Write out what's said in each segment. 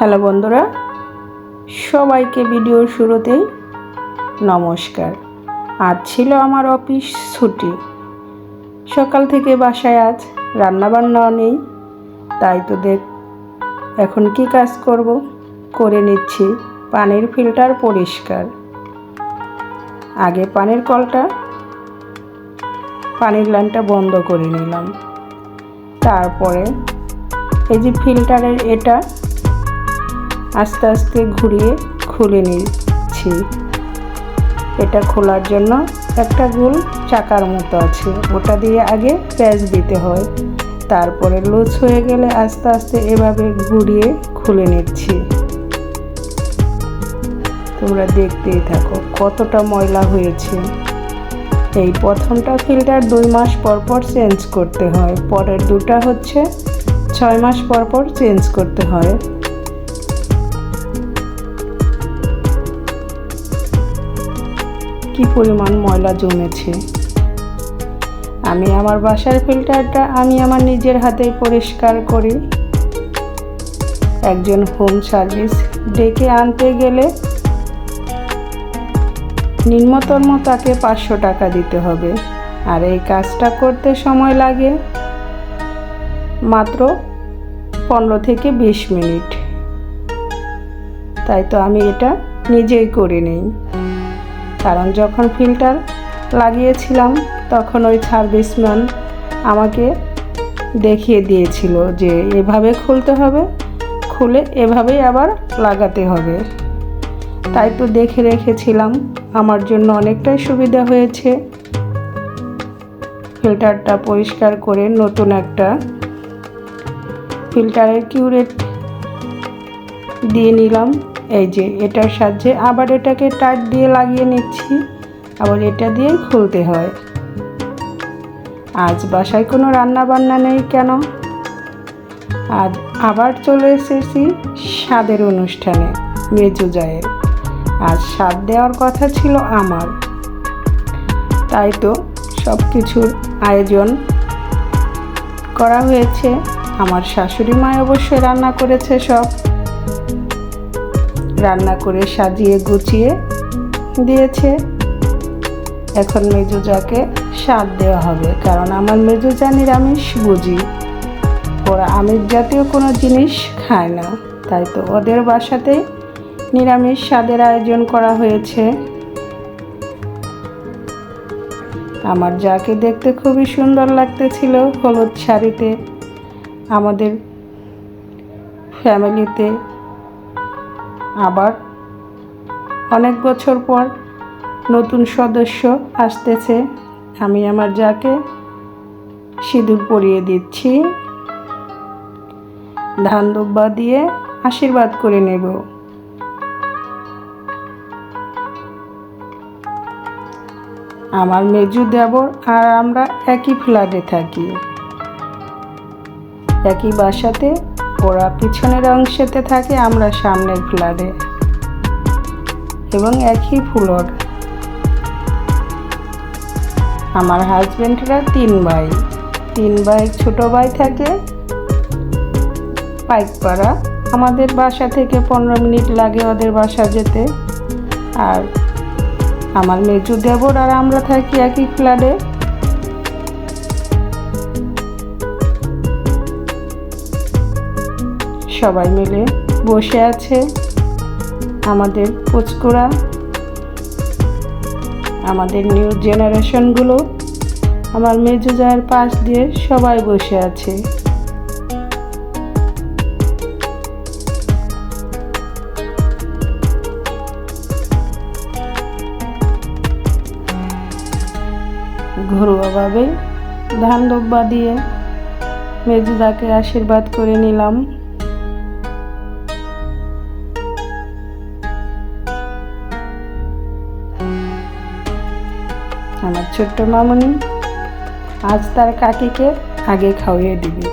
Hello বন্ধুরা, সবাইকে ভিডিওর শুরুতেই নমস্কার। আজ ছিল আমার অফিস ছুটি। সকাল থেকে বাসায় আজ রান্নাবান্নাও নেই, তাই তো দেখ এখন কি কাজ করব করে নিচ্ছি পানির ফিল্টার পরিষ্কার। আগে পানির কলটা, পানির লাইনটা বন্ধ করে নিলাম। তারপরে এই যে ফিল্টারের এটা আস্তে আস্তে ঘুরিয়ে খুলে নিচ্ছি। এটা খোলার জন্য একটা গোল চাকার মতো আছে। ওটা দিয়ে আগে প্যাচ দিতে হয়। তারপরে লুজ হয়ে গেলে আস্তে আস্তে এভাবে ঘুরিয়ে খুলে নিচ্ছি। তোমরা দেখতেই থাকো কতটা ময়লা হয়েছে। এই প্রথমটা ফিল্টার দুই মাস পর পর চেঞ্জ করতে হয়। পরের দুটা হচ্ছে ছয় মাস পর পর চেঞ্জ করতে হয়। কি পরিমাণ ময়লা জমেছে? আমি আমার বাসার ফিল্টারটা আমি আমার নিজের হাতেই পরিষ্কার করি। একজন হোম সার্ভিস ডেকে আনতে গেলে নিম্নতম তাকে পাঁচশো টাকা দিতে হবে। আর এই কাজটা করতে সময় লাগে মাত্র পনেরো থেকে বিশ মিনিট। তাই তো আমি এটা নিজেই করে নিই। কারণ যখন ফিল্টার লাগিয়েছিলাম, তখন ওই সার্ভিসম্যান আমাকে দেখিয়ে দিয়েছিল যে এভাবে খুলতে হবে, খুলে এভাবেই আবার লাগাতে হবে। তাই তো দেখে রেখেছিলাম, আমার জন্য অনেকটাই সুবিধা হয়েছে। ফিল্টারটা পরিষ্কার করে নতুন একটা ফিল্টারের কিউরেট দিয়ে নিলাম। এই যে এটার সাহায্যে আবার এটাকে টাইট দিয়ে লাগিয়ে নিচ্ছি। আবার এটা দিয়েই খুলতে হয়। আজ বাসায় কোনো রান্না বান্না নেই কেন? আজ আবার চলে এসেছি স্বাদের অনুষ্ঠানে, মেজু জায়ের। আজ স্বাদ দেওয়ার কথা ছিল আমার। তাই তো সব কিছুর আয়োজন করা হয়েছে। আমার শাশুড়ি মা অবশ্যই রান্না করেছে সব। রান্না করে সাজিয়ে গুছিয়ে দিয়েছে। এখন মেজুজাকে স্বাদ দেওয়া হবে, কারণ আমার মেজুজা নিরামিষ বুঝি। ওরা আমিষ জাতীয় কোনো জিনিস খায় না, তাই তো ওদের বাসাতে নিরামিষ স্বাদের আয়োজন করা হয়েছে। আমার যাকে দেখতে খুবই সুন্দর লাগতেছিল হলুদ শাড়িতে। আমাদের ফ্যামিলিতে আবার অনেক বছর পর নতুন সদস্য আসতেছে। আমি আমার যাকে সিঁদুর পরিয়ে দিচ্ছি। ধান দুব্বা দিয়ে আশীর্বাদ করে নেব। আমার মেজু দেবর আর আমরা একই ফ্ল্যাটে থাকি। একই বাসাতে ওরা পিছনের অংশেতে থাকে আমরা সামনের ফ্ল্যাটে। এবং একই ফ্লোর। আমার হাজব্যান্ডরা তিন ভাই। তিন ভাই ছোট ভাই থাকে। পাইকপাড়া আমাদের বাসা থেকে পনেরো মিনিট লাগে ওদের বাসা যেতে। আর আমার মেজু দেবর আর আমরা থাকি একই ফ্ল্যাটে। সবাই মিলে বসে আছে আমাদের পুচকুরা আমাদের নিউ জেনারেশনগুলো আমার মেজু জায়ের পাশ দিয়ে সবাই বসে আছে। ঘরোয়াভাবে ধান দিয়ে মেজুদাকে আশীর্বাদ করে নিলাম। আমার ছোট্ট মামনি, আজ তার কাকিকে আগে খাওয়িয়ে দিবি।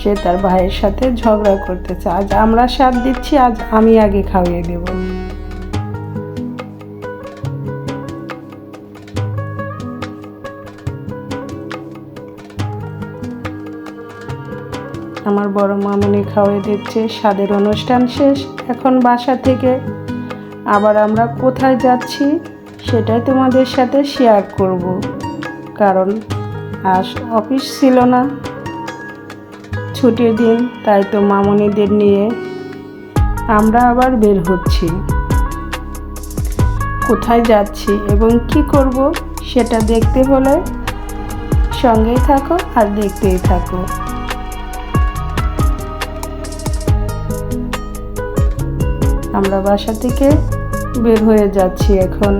সে তার ভাইয়ের সাথে ঝগড়া করতেছে। আজ আমরা সাথ দিচ্ছি, আজ আমি আগে খাওয়িয়ে দেব। আমার বড় মামুনি খাওয়াই দিচ্ছে, স্বাদের অনুষ্ঠান শেষ। এখন বাসা থেকে আবার আমরা কোথায় যাচ্ছি? সেটাই তোমাদের সাথে শেয়ার করব। কারণ আজ অফিস ছিল না। ছুটির দিন, তাই তো মামনিদের নিয়ে আমরা আবার বের হচ্ছি। কোথায় যাচ্ছি এবং কি করব, সেটা দেখতে হলে সঙ্গেই থাকো আর দেখতেই থাকো। আমরা বাসা থেকে বের হয়ে যাচ্ছি এখন।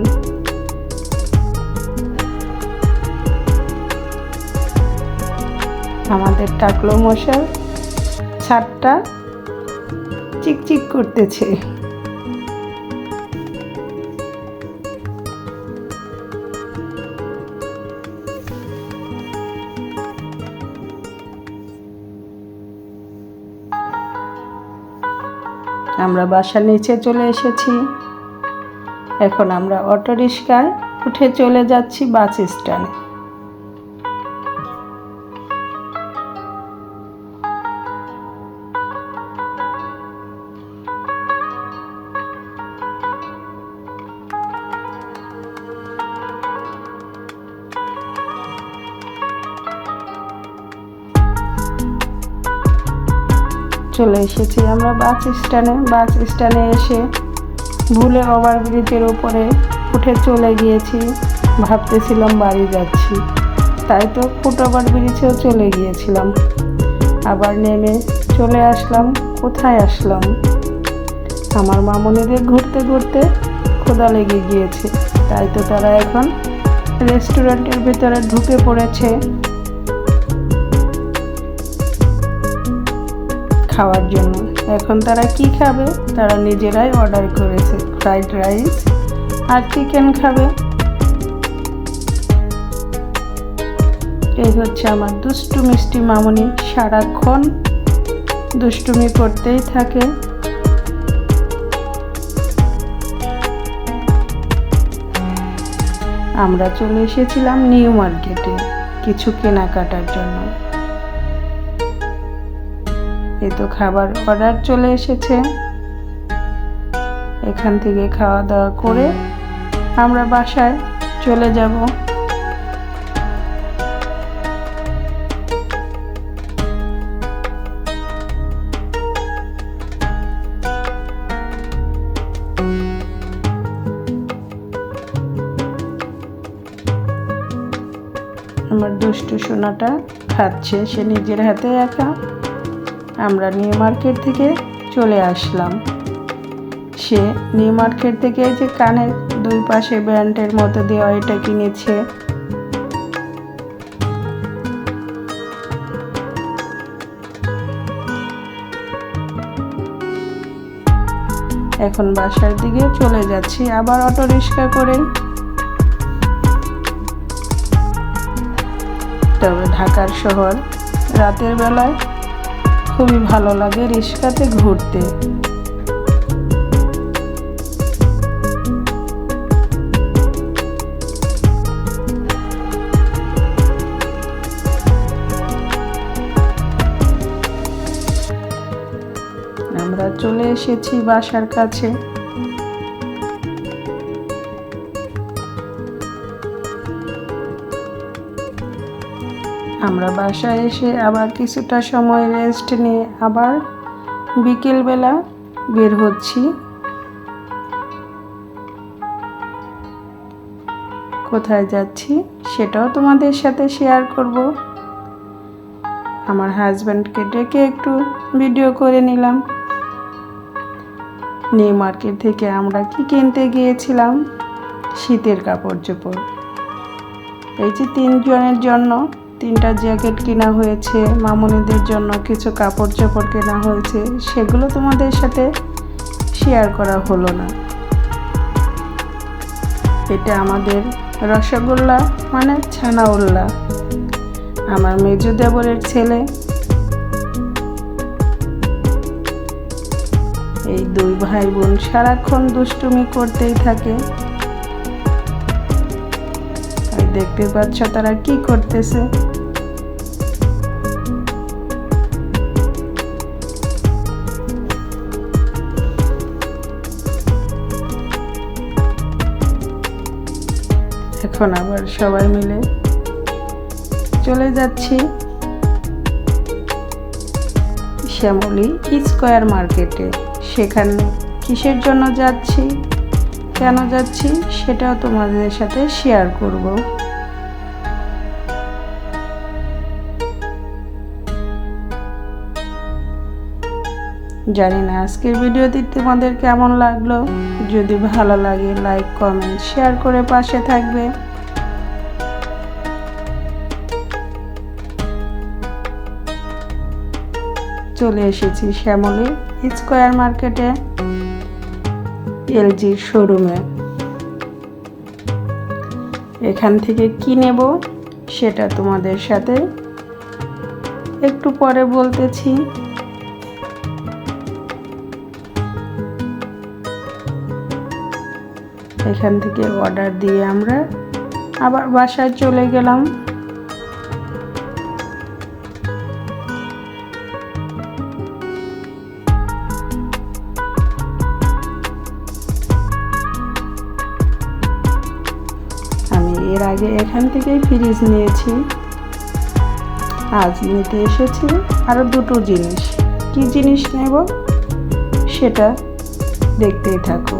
আমাদের টাকলো মশার ছাদটা চিকচিক করতেছে। আমরা বাসার নিচে চলে এসেছি। এখন আমরা অটো রিক্সায় উঠে চলে যাচ্ছি বাস স্ট্যান্ড। চলে এসেছি আমরা বাস স্ট্যান্ডে। বাস স্ট্যান্ডে এসে ভুলে ওভার ব্রিজের উপরে উঠে চলে গিয়েছি। ভাবতেছিলাম বাড়ি যাচ্ছি। তাই তো ফুট ওভার ব্রিজেও চলে গিয়েছিলাম। আবার নেমে চলে আসলাম, কোথায় আসলাম? আমার মামনিদের ঘুরতে ঘুরতে ক্ষুদা লেগে গিয়েছে। তাই তো তারা এখন রেস্টুরেন্টের ভিতরে ঢুকে পড়েছে। খাওয়ার জন্য। এখন তারা কি খাবে? তারা নিজেরাই অর্ডার করেছে। ফ্রাইড রাইস আর চিকেন খাবে। এই হচ্ছে আমার দুষ্টু মিষ্টি মামনি। সারাক্ষণ দুষ্টুমি করতেই থাকে। আমরা চলে এসেছিলাম নিউ মার্কেটে কিছু কেনাকাটার জন্য। এই তো খাবার অর্ডার চলে এসেছে। এখান থেকে খাওয়া দাওয়া করে আমরা বাসায় চলে যাব। আমার দুষ্টু সোনাটা খাচ্ছে, সে নিজের হাতে একা। আমরা নিউ মার্কেট থেকে চলে আসলাম। সে নিউ মার্কেট থেকে যে কানের দুই পাশে ব্যান্ডের মতো দেওয়া এটা কিনেছে। এখন বাসার দিকে চলে যাচ্ছি, আবার অটো রিক্সা করে। তবে ঢাকার শহর রাতের বেলায় খুবই ভালো লাগে রিক্সাতে ঘুরতে। আমরা চলে এসেছি বাসার কাছে। আমরা বাসায় এসে আবার কিছুটা সময় রেস্ট নিয়ে আবার বিকেলবেলা বের হচ্ছি। কোথায় যাচ্ছি সেটাও তোমাদের সাথে শেয়ার করব। আমার হাজব্যান্ডকে ডেকে একটু ভিডিও করে নিলাম। নিউ মার্কেট থেকে আমরা কি কিনতে গিয়েছিলাম? শীতের কাপড় চোপড়। এই যে তিনজনের জন্য তিনটা জ্যাকেট কেনা হয়েছে, মামুনিদের জন্য কিছু কাপড় চোপড় কেনা হয়েছে, সেগুলো তোমাদের সাথে শেয়ার করা হলো না। এটা আমাদের রসগোল্লা মানে ছানাউল্লা। আমার মেজো দেবরের ছেলে। এই দুই ভাই বোন সারাক্ষণ দুষ্টুমি করতেই থাকে। দেখতে পাচ্ছ তারা কি করতেছে। এখন আবার সবাই মিলে চলে যাচ্ছি শ্যামলী স্কোয়ার মার্কেটে। সেখানে কিসের জন্য যাচ্ছি, কেন যাচ্ছি সেটাও তোমাদের সাথে শেয়ার করব। জানি না, আজকের ভিডিওটি তোমাদের কেমন লাগল? যদি ভালো লাগে লাইক কমেন্ট শেয়ার করে পাশে থাকবে। চলে এসেছি শ্যামলী স্কোয়ার মার্কেটে এলজির শোরুমে। এখান থেকে কি নেব সেটা তোমাদের সাথে একটু পরে বলতেছি। এখান থেকে অর্ডার দিয়ে আমরা আবার বাসায় চলে গেলাম। আমি এর আগে এখান থেকেই ফ্রিজ নিয়েছি। আজ নিতে এসেছি আরও দুটো জিনিস। কি জিনিস নেব? সেটা দেখতেই থাকো।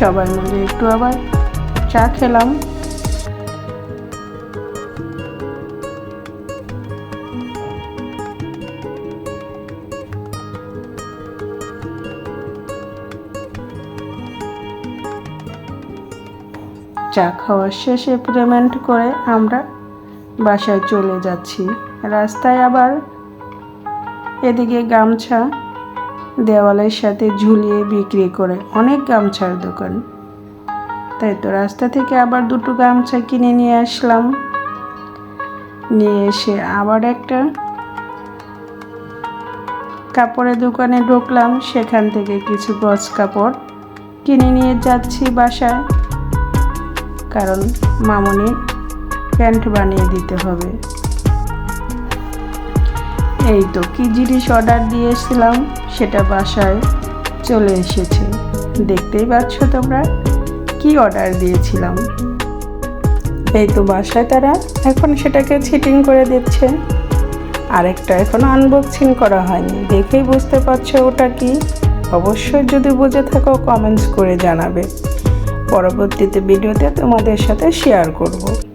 সবাই মিলে একটু আবার চা খেলাম। চা খাওয়ার শেষে পেমেন্ট করে আমরা বাসায় চলে যাচ্ছি। রাস্তায় আবার এদিকে গামছা দেওয়ালের সাথে ঝুলিয়ে বিক্রি করে। অনেক গামছার দোকান। তাই তো রাস্তা থেকে আবার দুটো গামছা কিনে নিয়ে আসলাম। নিয়ে এসে আবার একটা কাপড়ের দোকানে ঢুকলাম। সেখান থেকে কিছু গজ কাপড় কিনে নিয়ে যাচ্ছি বাসায়। কারণ মামনি প্যান্ট বানিয়ে দিতে হবে। এই তো, কি জিনিস অর্ডার দিয়েছিলাম সেটা বাসায় চলে এসেছে। দেখতেই পাচ্ছ তোমরা, কি অর্ডার দিয়েছিলাম। এই তো বাসায় তারা এখন সেটাকে ছিটিং করে দিচ্ছে। আরেকটা এখনও আনবক্সিং করা হয়নি। দেখেই বুঝতে পারছ ওটা কি? অবশ্যই যদি বুঝে থাকো কমেন্টস করে জানাবে। পরবর্তীতে ভিডিওতে তোমাদের সাথে শেয়ার করব।